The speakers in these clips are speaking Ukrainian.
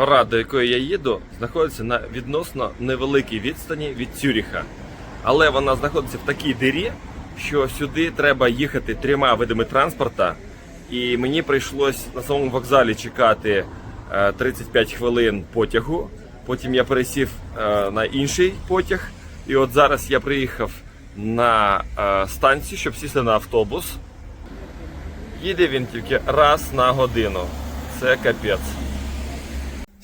Гора, до якої я їду, знаходиться на відносно невеликій відстані від Цюріха. Але вона знаходиться в такій дирі, що сюди треба їхати трьома видами транспорта. І мені прийшлось на самому вокзалі чекати е, 35 хвилин потягу. Потім я пересів е, на інший потяг. І от зараз я приїхав на е, станцію, щоб сісти на автобус. Їде він тільки раз на годину. Це капець.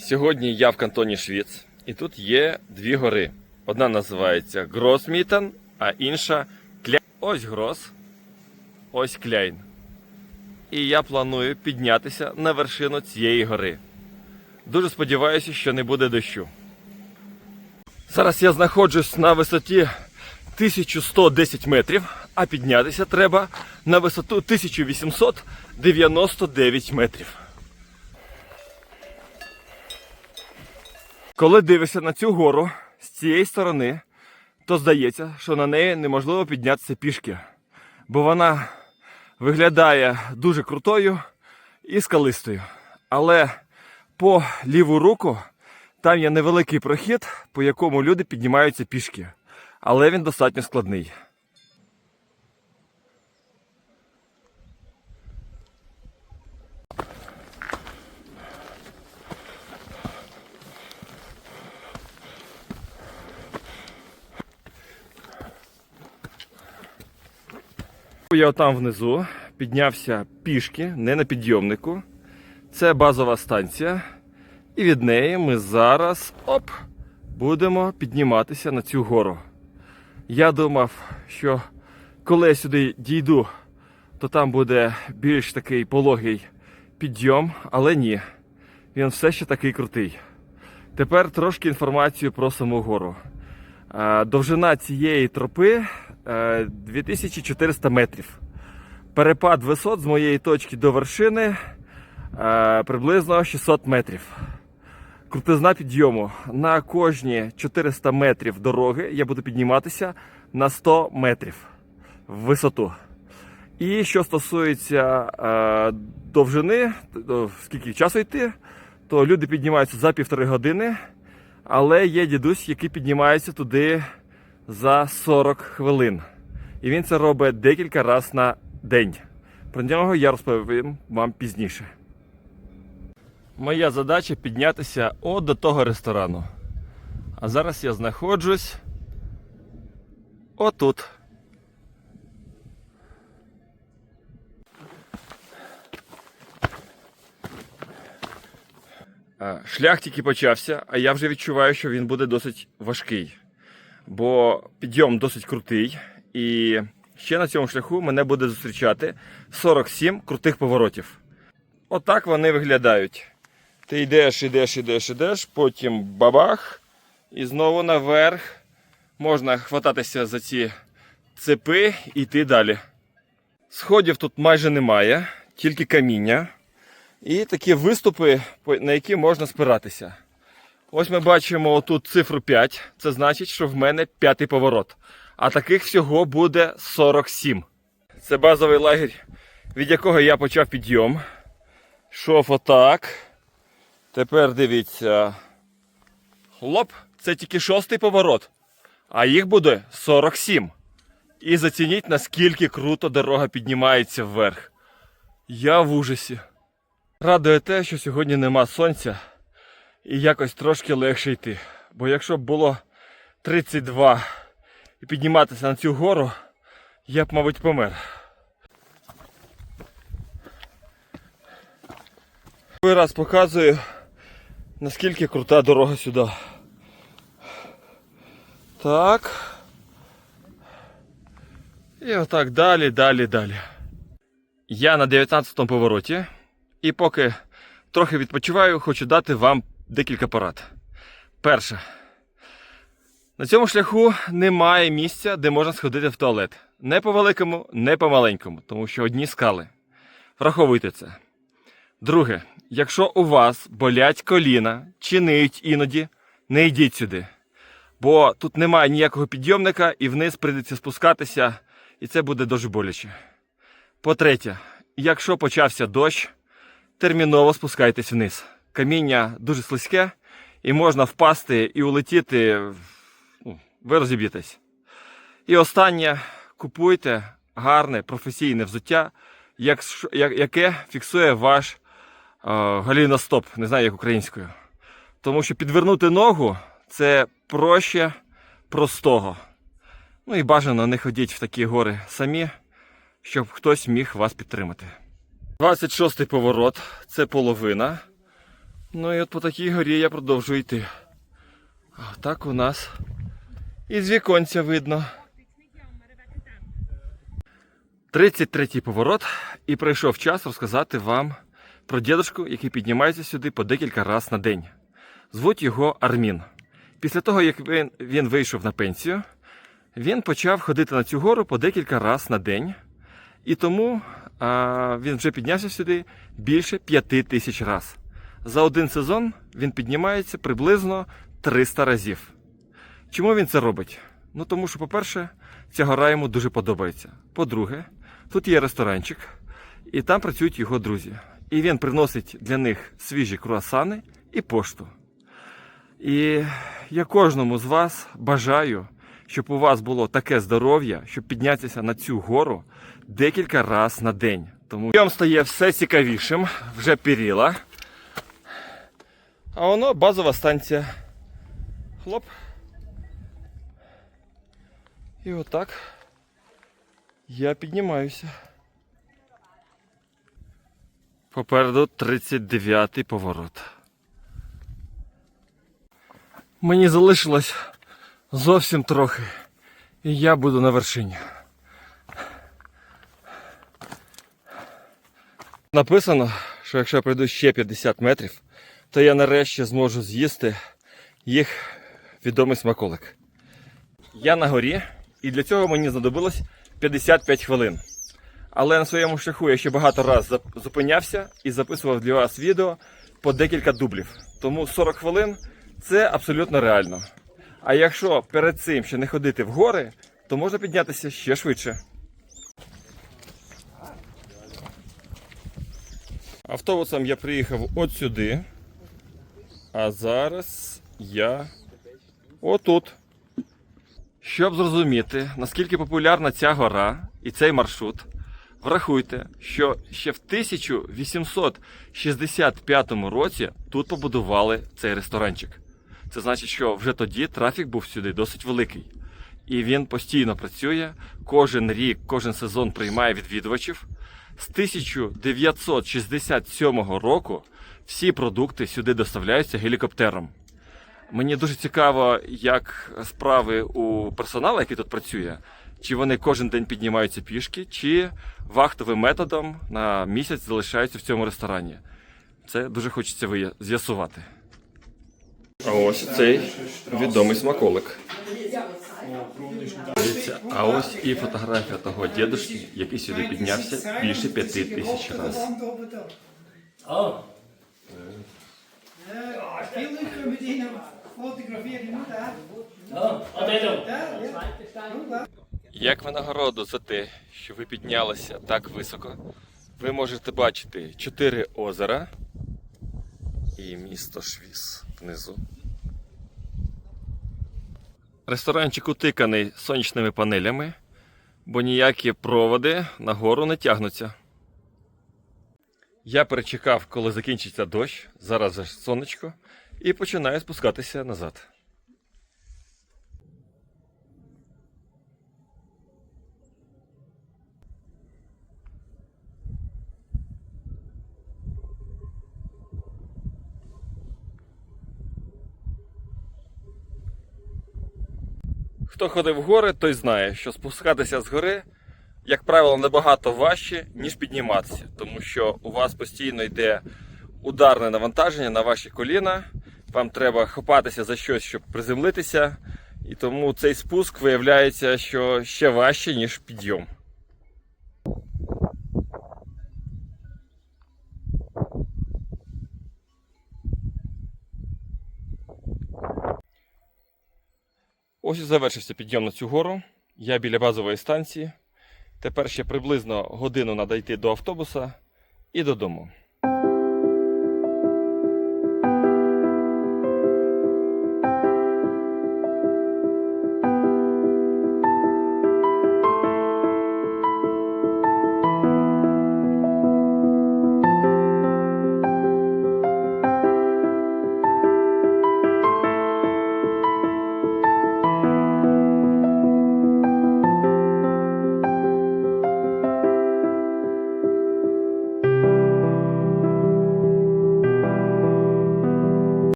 Сьогодні я в кантоні Швіц, і тут є дві гори. Одна називається Гросмітен, а інша Кляйн. Ось Грос, ось Кляйн. І я планую піднятися на вершину цієї гори. Дуже сподіваюся, що не буде дощу. Зараз я знаходжусь на висоті 1110 метрів, а піднятися треба на висоту 1899 метрів. Коли дивишся на цю гору з цієї сторони, то здається, що на неї неможливо піднятися пішки, бо вона виглядає дуже крутою і скалистою. Але по ліву руку там є невеликий прохід, по якому люди піднімаються пішки. Але він достатньо складний. Я там внизу піднявся пішки, не на підйомнику. Це базова станція. І від неї ми зараз оп, будемо підніматися на цю гору. Я думав, що коли я сюди дійду, то там буде більш такий пологий підйом, але ні. Він все ще такий крутий. Тепер трошки інформацію про саму гору. Довжина цієї тропи 2400 метрів. Перепад висот з моєї точки до вершини е, приблизно 600 метрів. Крутизна підйому. На кожні 400 метрів дороги я буду підніматися на 100 метрів в висоту. І що стосується е, довжини, то скільки часу йти, то люди піднімаються за півтори години, але є дідусь, який піднімається туди за 40 хвилин. І він це робить декілька разів на день. Про нього я розповім вам пізніше. Моя задача піднятися от до того ресторану. А зараз я знаходжусь отут. Шлях тільки почався, а я вже відчуваю, що він буде досить важкий. Бо підйом досить крутий, і ще на цьому шляху мене буде зустрічати 47 крутих поворотів. Отак вони виглядають. Ти йдеш, йдеш, йдеш, йдеш, потім бабах, і знову наверх. Можна хвататися за ці цепи і йти далі. Сходів тут майже немає, тільки каміння. І такі виступи, на які можна спиратися. Ось ми бачимо отут цифру 5. Це значить, що в мене п'ятий поворот. А таких всього буде 47. Це базовий лагерь, від якого я почав підйом. Шов отак. Тепер дивіться. Хлоп, це тільки шостий поворот. А їх буде 47. І зацініть, наскільки круто дорога піднімається вверх. Я в ужасі. Радує те, що сьогодні нема сонця і якось трошки легше йти. Бо якщо б було 32 і підніматися на цю гору, я б, мабуть, помер. Другий раз показую, наскільки крута дорога сюди. Так. І отак далі, далі, далі. Я на 19-му повороті. І поки трохи відпочиваю, хочу дати вам декілька порад. Перше. На цьому шляху немає місця, де можна сходити в туалет. Не по великому, не по маленькому, тому що одні скали. Враховуйте це. Друге, якщо у вас болять коліна чи ниють іноді, не йдіть сюди. Бо тут немає ніякого підйомника і вниз прийдеться спускатися, і це буде дуже боляче. По-третє, якщо почався дощ, терміново спускайтесь вниз. Каміння дуже слизьке, і можна впасти і улетіти. Ну, ви розіб'єтесь. І останнє, купуйте гарне професійне взуття, як, як- яке фіксує ваш е, галіностоп, не знаю як українською. Тому що підвернути ногу це проще простого. Ну і бажано не ходіть в такі гори самі, щоб хтось міг вас підтримати. 26-й поворот це половина. Ну і от по такій горі я продовжую йти. А так у нас із віконця видно. 33-й поворот, і прийшов час розказати вам про дідушку, який піднімається сюди по декілька разів на день. Звуть його Армін. Після того, як він, він вийшов на пенсію, він почав ходити на цю гору по декілька разів на день. І тому а, він вже піднявся сюди більше п'яти тисяч разів. За один сезон він піднімається приблизно 300 разів. Чому він це робить? Ну тому що, по-перше, ця гора йому дуже подобається. По-друге, тут є ресторанчик, і там працюють його друзі. І він приносить для них свіжі круасани і пошту. І я кожному з вас бажаю, щоб у вас було таке здоров'я, щоб піднятися на цю гору декілька разів на день. Тому йом стає все цікавішим, вже піріла. А воно базова станція. Хлоп. І отак я піднімаюся. Попереду 39-й поворот. Мені залишилось зовсім трохи. І я буду на вершині. Написано, що якщо я пройду ще 50 метрів, то я нарешті зможу з'їсти їх відомий смаколик. Я на горі, і для цього мені знадобилось 55 хвилин. Але на своєму шляху я ще багато разів зупинявся і записував для вас відео по декілька дублів. Тому 40 хвилин це абсолютно реально. А якщо перед цим ще не ходити в гори, то можна піднятися ще швидше. Автобусом я приїхав от сюди. А зараз я отут. Щоб зрозуміти, наскільки популярна ця гора і цей маршрут, врахуйте, що ще в 1865 році тут побудували цей ресторанчик. Це значить, що вже тоді трафік був сюди досить великий. І він постійно працює, кожен рік, кожен сезон приймає відвідувачів. З 1967 року всі продукти сюди доставляються гелікоптером. Мені дуже цікаво, як справи у персоналу, який тут працює, чи вони кожен день піднімаються пішки, чи вахтовим методом на місяць залишаються в цьому ресторані. Це дуже хочеться з'ясувати. Ось цей відомий смаколик. А ось і фотографія того дідушки, який сюди піднявся більше п'яти тисяч разів. Як винагороду за те, що ви піднялися так високо, ви можете бачити чотири озера і місто Швіс внизу. Ресторанчик утиканий сонячними панелями, бо ніякі проводи нагору не тягнуться. Я перечекав, коли закінчиться дощ, зараз же сонечко, і починаю спускатися назад. Хто ходив в гори, той знає, що спускатися з гори, як правило, набагато важче, ніж підніматися, тому що у вас постійно йде ударне навантаження на ваші коліна. Вам треба хопатися за щось, щоб приземлитися. І тому цей спуск виявляється, що ще важче, ніж підйом. Ось і завершився підйом на цю гору. Я біля базової станції. Тепер ще приблизно годину треба йти до автобуса і додому.